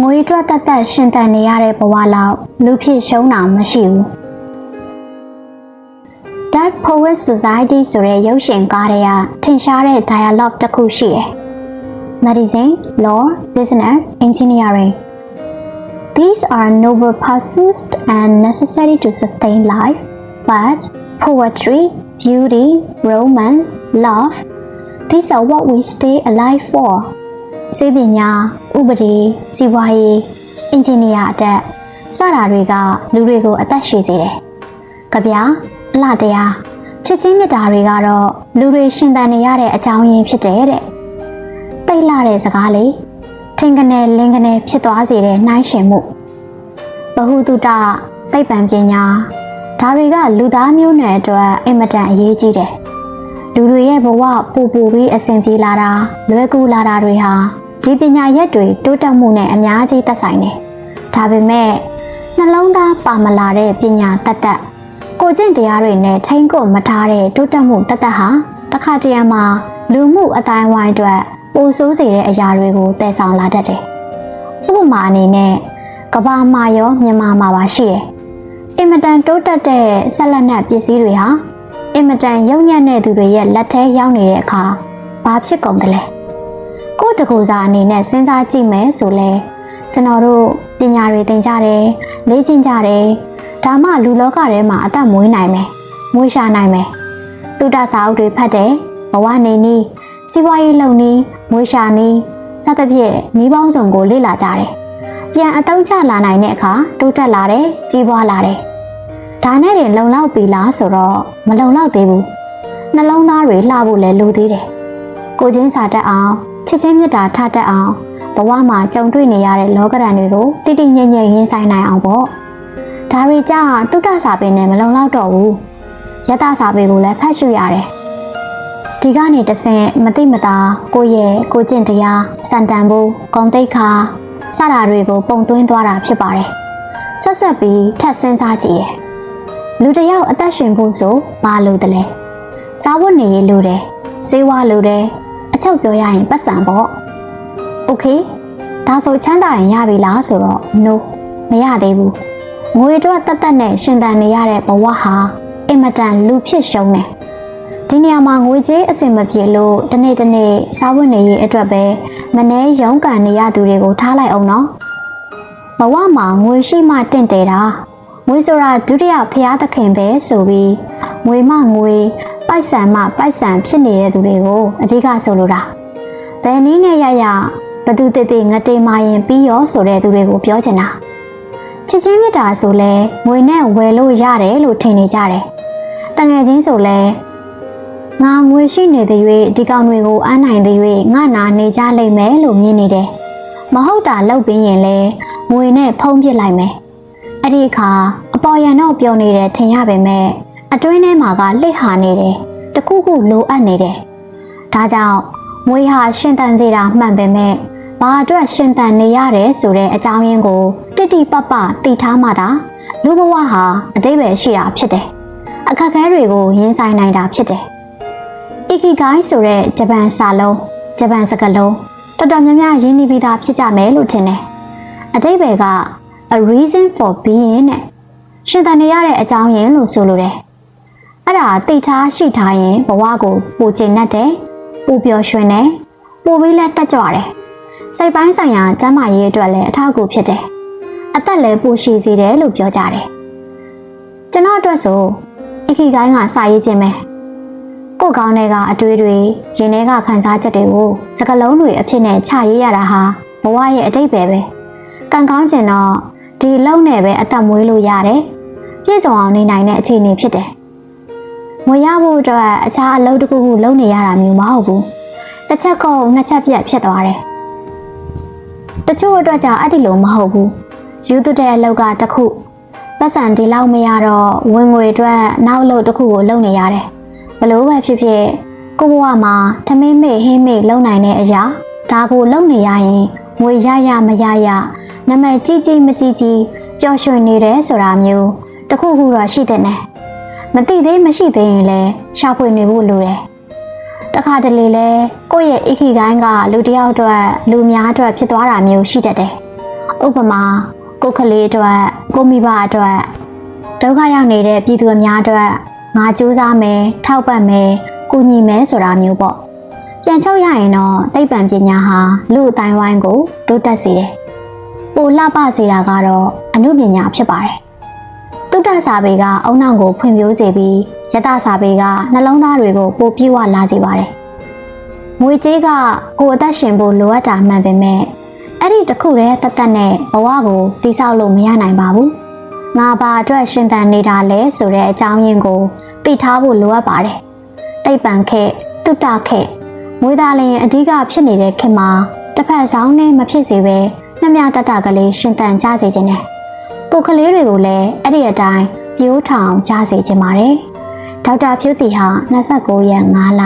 ငွေအတွက်တတ်တတ်ရှင်သန်နေရတဲ့ဘဝလောက်လူဖြစ်ရှုံးတာမရှိဘူး That Poet Society ဆိုတဲ့ရုပ်ရှင်ကားတွေကထင်ရှားတဲ့ dialogue တစ်ခုရှိတယ် Medicine, Law, Business, Engineering These are noble pursuits and necessary to sustain life, but poetry, beauty, romance, love, these are what we stay alive for. စေပညာဥပဒေစီးပွားရေးအင်ဂျင်နီယာအတက်စတာတွေကလူတွေကိုအသက်ရှည်စေတယ်။ကြဗျာအလှတရားချစ်ချင်းမြတ်တာတွေကတော့လူတွေရှင်သန်နေရတဲ့အကြောင်းရင်းဖြစ်တယ်တဲ့။တိတ်လာတဲ့စကားလေးထင်ကနေလင်းကနေဖြစ်သွားစေတဲ့နှိုင်းရှင်မှုဘ ഹു တုတသိပ္ပံပညာဒါတွေကလူသားမျိုးနွယ်အတွက်အင်မတန်အရေးကြီးတယ်။ လူတွေရဲ့ဘဝပူပူပြီးအဆင်ပြေလာတာလွယ်ကူလာတာတွေဟာဒီပညာရက်တွေတိုးတက်မှုနဲ့အများကြီးသက်ဆိုင်တယ်။ဒါပေမဲ့နှလုံးသားပါမလာတဲ့ပညာတတ်တတ်ကိုကျင့်တရားတွေနဲ့ထိမ့်ကိုမထားတဲ့တိုးတက်မှုတတ်တတ်ဟာတစ်ခါတရံမှာလူမှုအတိုင်းဝိုင်းအတွက်ပိုဆိုးစေတဲ့အရာတွေကိုတည်ဆောင်လာတတ်တယ်။ဥပမာအနေနဲ့ကဘာမှာရောမြန်မာမှာပါရှိတယ်။အင်မတန်တိုးတက်တဲ့ဆက်လက်နက်ပစ္စည်းတွေဟာ အင်မတန်ယုံညံ့တဲ့သူတွေရဲ့လက်ထဲရောက်နေတဲ့အခါဘာဖြစ်ကုန်တယ်လဲ။ကိုယ့်တကူစားအနေနဲ့စဉ်းစားကြည့်မယ်ဆိုလဲကျွန်တော်တို့ပညာတွေသင်ကြတယ်လေ့ကျင့်ကြတယ်ဒါမှလူလောကထဲမှာအသက်မွေးနိုင်မယ်မွေးရှာနိုင်မယ်တုဒ္ဒစာအုပ်တွေဖတ်တယ်ဘဝနေနည်းစီးပွားရေးလုပ်နည်းမွေးရှာနည်းစသဖြင့်နှီးပေါင်းစုံကိုလေ့လာကြတယ်ပြန်အသုံးချလာနိုင်တဲ့အခါတိုးတက်လာတယ်ကြီးပွားလာတယ် ဒါနဲ့တင်လုံလောက်ပြီလားဆိုတော့မလုံလောက်သေးဘူးနှလုံးသားတွေလှဖို့လည်းလိုသေးတယ်ကိုချင်းစာတတ်အောင်ချစ်ချင်းမြတ်တာထတတ်အောင်ဘဝမှာကြုံတွေ့နေရတဲ့လောကရန်တွေကိုတိတိညံ့ညံ့ရင်ဆိုင်နိုင်အောင်ပေါ့ဒါတွေကြောင့်တုဒ္ဒစာပေနဲ့မလုံလောက်တော့ဘူးယတစာပေကိုလည်းဖတ်ရှုရတယ်ဒီကနေတဆင့်မသိမသာကိုယ့်ရဲ့ကိုကျင့်တရားစံတန်ဖို့ဂုံတိတ်ခါစတာတွေကိုပုံသွင်းသွားတာဖြစ်ပါတယ်ဆက်ဆက်ပြီးထပ်စဉ်းစားကြည့်ရ လူတစ်ယောက်အသက်ရှင်ဖို့ဆိုဘာလို့တလဲစားဝတ်နေရေးလိုတယ်စေဝါလိုတယ်အချုပ်ပြောရရင်ပတ်စံပေါ့ โอเคဒါဆိုချမ်းသာရင်ရပြီလားဆိုတော့ no မရသေးဘူးငွေအတွက်တက်တက်နဲ့ရှင်သန်နေရတဲ့ဘဝဟာအင်မတန်လူဖြစ်ရှုံးတယ်ဒီနေရာမှာငွေကြေးအဆင်မပြေလို့တနေ့တနေ့စားဝတ်နေရေးအတွက်ပဲမနှဲရုန်းကန်နေရသူတွေကိုထားလိုက်အောင်နော်ဘဝမှာငွေရှိမှတင့်တယ်တာ ငွေဆိုတာဒုတိယဖျားသခင်ပဲဆိုပြီးငွေမှငွေပိုက်ဆံမှပိုက်ဆံဖြစ်နေတဲ့သူတွေကိုအဓိကဆိုလိုတာဘယ်နည်းနဲ့ရရဘသူတည်တည်ငတေမာရင်ပြီးရောဆိုတဲ့သူတွေကိုပြောချင်တာချစ်ချင်းမြတ်တာဆိုလဲငွေနဲ့ဝယ်လို့ရတယ်လို့ထင်နေကြတယ်တငယ်ချင်းဆိုလဲငါငွေရှိနေတဲ့၍ဒီကောင်တွေကိုအမ်းနိုင်တဲ့၍ငါနာနေကြလိမ့်မယ်လို့မြင်နေတယ်မဟုတ်တာလောက်ပြီးရင်လဲငွေနဲ့ဖုံးပစ်လိုက်မယ် အဲ့ဒီအခါအပေါ်ရန်တော့ပြောနေတယ်ထင်ရပေမဲ့အတွင်းထဲမှာကလှစ်ဟာနေတယ်တခုခုလိုအပ်နေတယ်ဒါကြောင့်ငွေဟာရှင်တန်စေတာမှန်ပေမဲ့ဘာအတွက်ရှင်သန်နေရတယ်ဆိုတဲ့အကြောင်းရင်းကိုတိတိပပသိထားမှသာလူဘဝဟာအတိတ်ပဲရှိတာဖြစ်တယ်။အခက်အခဲတွေကိုရင်ဆိုင်နိုင်တာဖြစ်တယ်။ Ikigai ဆိုတဲ့ဂျပန်စာလုံးဂျပန်စကားလုံးတော်တော်များများရင်းနှီးပြီးသားဖြစ်ကြမယ်လို့ထင်တယ်။အတိတ်ပဲက a reason for being နဲ့ရှင်သန်နေရတဲ့အကြောင်းရင်းလို့ဆိုလိုတယ်။အဲ့ဒါသိထားရှိထားရင်ဘဝကိုပိုကျဉ်တတ်တယ်။ပိုပျော်ရွှင်တယ်။ပိုပြီးလက်တက်ကြွတယ်။စိတ်ပိုင်းဆိုင်ရာကျန်းမာရေးအတွက်လည်းအထောက်အကူဖြစ်တယ်။အသက်လည်းပိုရှိစေတယ်လို့ပြောကြတယ်။ကျွန်တော်အတွက်ဆိုအခီကိုင်းကစာရေးခြင်းပဲ။ကိုယ်ကောင်းတဲ့ကအတွေးတွေရင်ထဲကခံစားချက်တွေကိုစကလုံးတွေအဖြစ်နဲ့ချရေးရတာဟာဘဝရဲ့အတိတ်ပဲပဲ။ကံကောင်းကျင်တော့ ဒီလုံနဲ့ပဲအသက်မွေးလို့ရတယ်။ပြည့်စုံအောင်နေနိုင်တဲ့အခြေအနေဖြစ်တယ်။ငွေရဖို့အတွက်အခြားအလုပ်တစ်ခုခုလုပ်နေရတာမျိုးမဟုတ်ဘူး။တစ်ချက်ကုန်နှစ်ချက်ပြတ်ဖြစ်သွားတယ်။တချို့အတွက်ကြောင့်အဲ့ဒီလိုမဟုတ်ဘူး။ယူသွတဲ့အလောက်ကတစ်ခုပတ်စံဒီလောက်မရတော့ဝင်ငွေအတွက်နောက်အလုပ်တစ်ခုကိုလုပ်နေရတယ်။ဘလို့ပဲဖြစ်ဖြစ်ကိုဘဝမှာထမင်းမေ့ဟင်းမေ့လုံနိုင်တဲ့အရာဒါကိုလုပ်နေရရင်ငွေရရမရရ နမကြီးကြီးမကြီးကြီးပျော်ရွှင်နေတယ်ဆိုတာမျိုးတခုခုတော့ရှိတဲ့နဲ့မသိသေးမရှိသေးရင်လည်းရှာဖွေနေဖို့လိုတယ်တခါတလေလဲကိုယ့်ရဲ့အိခိကိုင်းကလူတစ်ယောက်အတွက်လူများအတွက်ဖြစ်သွားတာမျိုးရှိတတ်တယ်ဥပမာကိုယ်ကလေးအတွက်ကိုမိဘအတွက်ဒုက္ခရောက်နေတဲ့ပြည်သူအများအတွက်ငါစူးစမ်းမယ်ထောက်ပံ့မယ်ကူညီမယ်ဆိုတာမျိုးပေါ့ပြန်ချုပ်ရရင်တော့သိပ္ပံပညာဟာလူအတိုင်းဝိုင်းကိုတိုးတက်စေတယ် ပိုလှပစေတာကတော့အမှုပညာဖြစ်ပါတယ်တုဒ္ဒစာပေကအုံနောက်ကိုဖွံ့ဖြိုးစေပြီးယတစာပေကနှလုံးသားတွေကိုပိုပြည့်ဝလာစေပါတယ်ငွေကြေးကကိုယ်အသက်ရှင်ဖို့လိုအပ်တာမှန်ပေမဲ့အဲ့ဒီတစ်ခုတည်းတသက်နဲ့ဘဝကိုတိဆောက်လို့မရနိုင်ပါဘူးငါဘာအတွက်ရှင်သန်နေတာလဲဆိုတဲ့အကြောင်းရင်းကိုသိထားဖို့လိုအပ်ပါတယ်တိတ်ပံခေတ်တုတ္တခေတ်မွေးသားလင်အဓိကဖြစ်နေတဲ့ခေတ်မှာတစ်ဖက်ဆောင်နဲ့မဖြစ်စေပဲ မျှမျှတတကလေးရှင်သန်ကြစေခြင်းနဲ့ကိုယ်ကလေးတွေကိုလည်းအဲ့ဒီအတိုင်းပြိုးထောင်ကြစေခြင်းပါတယ်ဒေါက်တာဖြူတီဟာ29ရက်5လ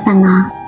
2025